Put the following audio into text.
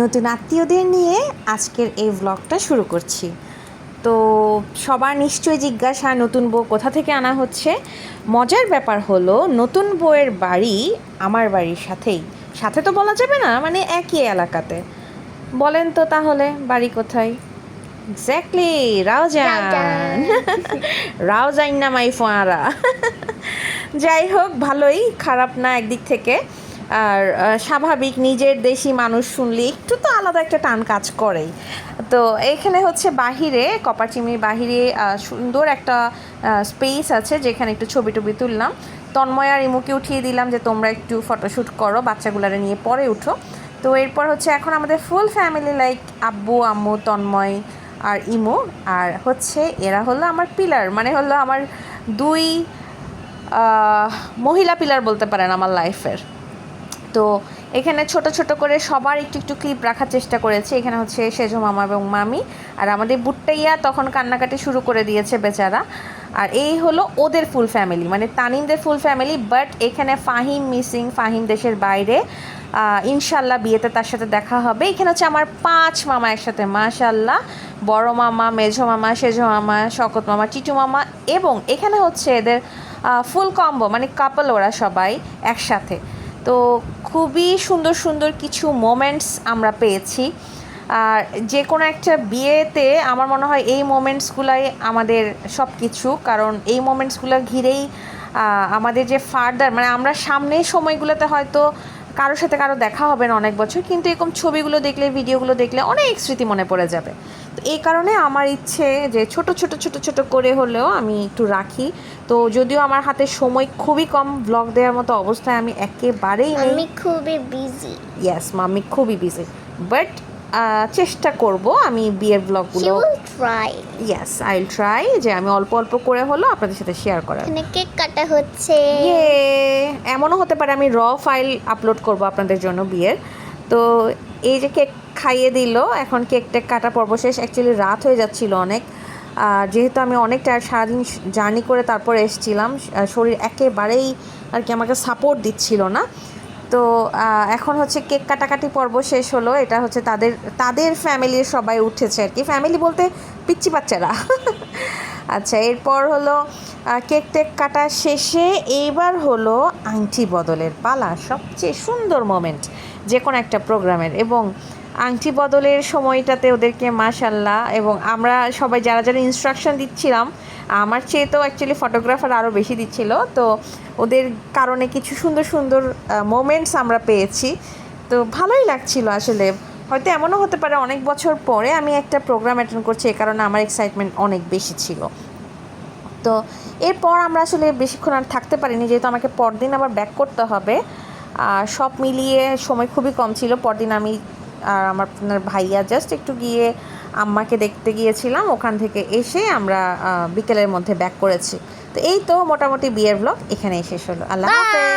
নতুন আত্মীয়দের নিয়ে আজকের এই ব্লগটা শুরু করছি। তো সবার নিশ্চয়ই জিজ্ঞাসা নতুন বউ কোথা থেকে আনা হচ্ছে? মজার ব্যাপার হলো নতুন বউয়ের বাড়ি আমার বাড়ির সাথেই। সাথে তো বলা যাবে না মানে একই এলাকাতে। বলেন তো তাহলে বাড়ি কোথায়? এক্স্যাক্টলি রাউজান। রাউজাইন না মাই ফোয়ারা যাই হোক ভালোই খারাপ না একদিক থেকে। আর স্বাভাবিক নিজের দেশি মানুষ শুনলে একটু তো আলাদা একটা টান কাজ করেই। তো এখানে হচ্ছে বাহিরে, কপার চিমনির বাহিরে সুন্দর একটা স্পেস আছে যেখানে একটু ছবি টবি তুললাম। তন্ময় আর ইমুকে উঠিয়ে দিলাম যে তোমরা একটু ফটোশ্যুট করো, বাচ্চাগুলারে নিয়ে পরে উঠো। তো এরপর হচ্ছে এখন আমাদের ফুল ফ্যামিলি লাইক আব্বু, আম্মু, তন্ময় আর ইমু। আর হচ্ছে এরা হলো আমার পিলার মানে হলো আমার দুই মহিলা পিলার বলতে পারেন আমার লাইফের তো এখানে ছোট ছোট করে সবার একটু একটু ক্লিপ রাখার চেষ্টা করেছে। এখানে হচ্ছে সেজো মামা এবং মামি। আর আমাদের বুট্টাইয়া তখন কান্নাকাটি শুরু করে দিয়েছে বেচারা। আর এই হলো ওদের ফুল ফ্যামিলি মানে তানিমদের ফুল ফ্যামিলি বাট এখানে ফাহিম মিসিং ফাহিম দেশের বাইরে। ইনশাল্লাহ বিয়েতে তার সাথে দেখা হবে। এখানে হচ্ছে আমার পাঁচ মামা একসাথে মাশাল্লাহ বড় মামা, মেঝো মামা, সেজো মামা, শকত মামা চিটু মামা এবং এখানে হচ্ছে এদের ফুল কম্বো মানে কাপল ওরা সবাই একসাথে। তো খুবই সুন্দর সুন্দর কিছু মোমেন্টস আমরা পেয়েছি। আর যে কোনো একটা বিয়েতে আমার মনে হয় এই মোমেন্টসগুলাই আমাদের সব কিছু কারণ এই মোমেন্টসগুলো ঘিরেই আমাদের যে ফার্দার মানে আমরা সামনের সময়গুলোতে হয়তো কারোর সাথে কারও দেখা হবে না অনেক বছর, কিন্তু এরকম ছবিগুলো দেখলে ভিডিওগুলো দেখলে অনেক স্মৃতি মনে পড়ে যাবে। তো এই কারণে আমার ইচ্ছে যে ছোট ছোট ছোট ছোট করে হলেও আমি একটু রাখি। তো যদিও আমার হাতে সময় খুবই কম ব্লগ দেওয়ার মতো অবস্থায় আমি একেবারেই নেই। আমি খুবই বিজি ইয়াস মাম্মি খুবই বিজি বাট চেষ্টা করব আমি বিয়ের ব্লগগুলো ট্রাই ইয়াস আই ট্রাই যে আমি অল্প অল্প করে হলো আপনাদের সাথে শেয়ার করার। এখানে কেক কাটা হচ্ছে। ইয়ে এমনও হতে পারে আমি র ফাইল আপলোড করব আপনাদের জন্য বিয়ের। তো এই যে কেক খাইয়ে দিল, এখন কেক টেক কাটা পর্ব শেষ। অ্যাকচুয়ালি রাত হয়ে যাচ্ছিল অনেক। আর যেহেতু আমি অনেকটা সারাদিন জার্নি করে তারপরে এসেছিলাম শরীর একেবারেই আর কি আমাকে সাপোর্ট দিচ্ছিল না। তো এখন হচ্ছে কেক কাটাকাটি পর্ব শেষ হলো। এটা হচ্ছে তাদের তাদের ফ্যামিলির সবাই উঠেছে আর কি। ফ্যামিলি বলতে পিচ্চি বাচ্চারা। আচ্ছা এরপর হলো কেক টেক কাটা শেষে এইবার হলো আংটি বদলের পালা, সবচেয়ে সুন্দর মোমেন্ট যে কোনো একটা প্রোগ্রামের এবং আংটি বদলের সময়টাতে ওদেরকে মাশাল্লাহ, এবং আমরা সবাই যারা যারা ইনস্ট্রাকশন দিচ্ছিলাম, আমার চেয়ে তো অ্যাকচুয়ালি ফটোগ্রাফার আরও বেশি দিচ্ছিল। তো ওদের কারণে কিছু সুন্দর সুন্দর মোমেন্টস আমরা পেয়েছি। তো ভালোই লাগছিল আসলে। হয়তো এমনও হতে পারে অনেক বছর পরে আমি একটা প্রোগ্রাম অ্যাটেন্ড করছি, এ কারণে আমার এক্সাইটমেন্ট অনেক বেশি ছিল। তো এরপর আমরা আসলে বেশিক্ষণ আর থাকতে পারিনি, যেহেতু আমাকে পরদিন আবার ব্যাক করতে হবে। আর সব মিলিয়ে সময় খুবই কম ছিল। পরদিন আমি আর আমার আপনার ভাইয়া জাস্ট একটু গিয়ে আম্মাকে দেখতে গিয়েছিলাম। ওখান থেকে এসে আমরা বিকেলের মধ্যে ব্যাক করেছি। তো এই তো মোটামুটি বিয়ের ব্লগ এখানেই শেষ হলো। আল্লাহ হাফেজ।